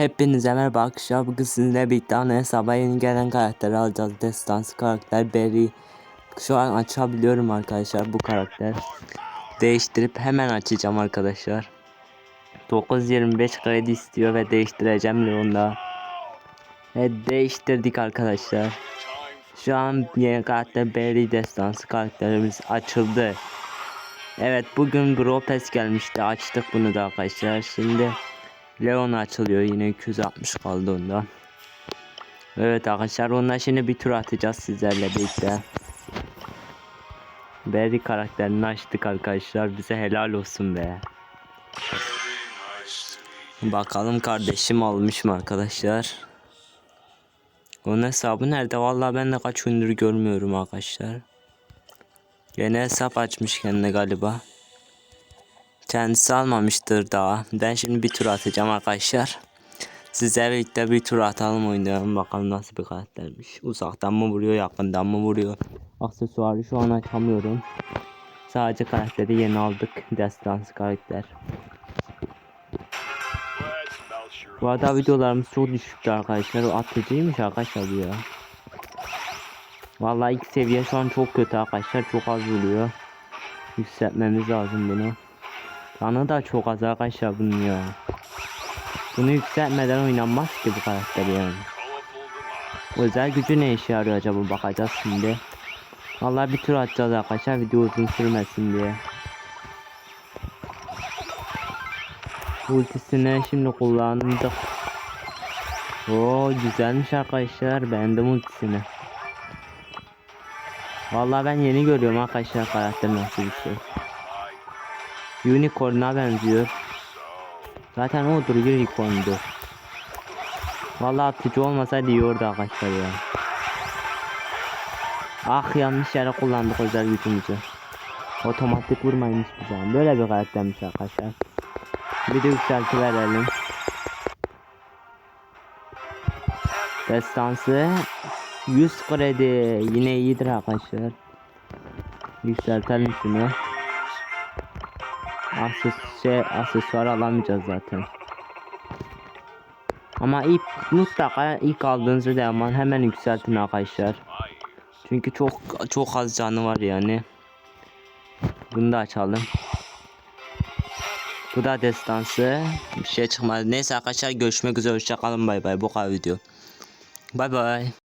Hepinize merhaba arkadaşlar. Bugün sizinle birlikte ana hesaba yeni gelen karakteri alacağız. Destansı karakter Berry. Şu an açabiliyorum arkadaşlar bu karakter. Değiştirip hemen açacağım arkadaşlar. 9.25 kredi istiyor ve değiştireceğim Leon'da. Ve değiştirdik arkadaşlar. Şu an yeni karakter Berry destansı karakterimiz açıldı. Evet bugün Pass gelmişti. Açtık bunu da arkadaşlar. Şimdi Leon açılıyor yine 260 kaldı onda. Evet arkadaşlar onunla şimdi bir tur atacağız sizlerle birlikte. Berry karakterini açtık arkadaşlar bize helal olsun be. Bakalım kardeşim almış mı arkadaşlar. Onun hesabı nerede? Vallahi ben de kaç gündür görmüyorum arkadaşlar. Yeni hesap açmış kendine galiba. Kendisi almamıştır daha. Ben şimdi bir tur atacağım arkadaşlar. Sizlerle birlikte bir tur atalım oynayalım bakalım nasıl bir karaktermiş. Uzaktan mı vuruyor yakından mı vuruyor. Aksesuarı şu an açamıyorum. Sadece karakteri yeni aldık. Destansı karakter. Bu arada videolarımız çok düşüktü arkadaşlar. O atıcıymış arkadaşlar bu ya. Vallahi ilk seviye şu an çok kötü arkadaşlar. Çok az vuruyor. Yükseltmemiz lazım bunu. Canı da çok az arkadaşlar bunun ya. Bunu yükseltmeden oynanmaz ki bu karakter yani. Özel gücü ne işe yarıyor acaba bakacağız şimdi. Vallahi bir tur atacağız arkadaşlar video uzun sürmesin diye. Ultisini şimdi kullandık. Oo güzelmiş arkadaşlar beğendim ultisini. Vallahi ben yeni görüyorum arkadaşlar karakter nasıl bir şey. Unicorn'a benziyor. Zaten odur unicorn'dur. Vallahi atıcı olmasaydı iyi arkadaşlar ya. Ah yanlış yere kullandık özel gücümüzü. Otomatik vurmaymış bir zaman. Böyle bir karaktermiş arkadaşlar. Bir de yükselti verelim. Destansı 100 kredi yine iyidir arkadaşlar. Yükseltelim şunu. Akses şey, aksesuar alamayacağız zaten. Ama ilk mutlaka ilk aldığınızda zaman hemen yükseltin arkadaşlar. Çünkü çok çok az canı var yani. Bunu da açalım. Bu da destansı. Bir şey çıkmadı. Neyse arkadaşlar görüşmek üzere. Hoşçakalın bay bay. Bu kadar video. Bay bay.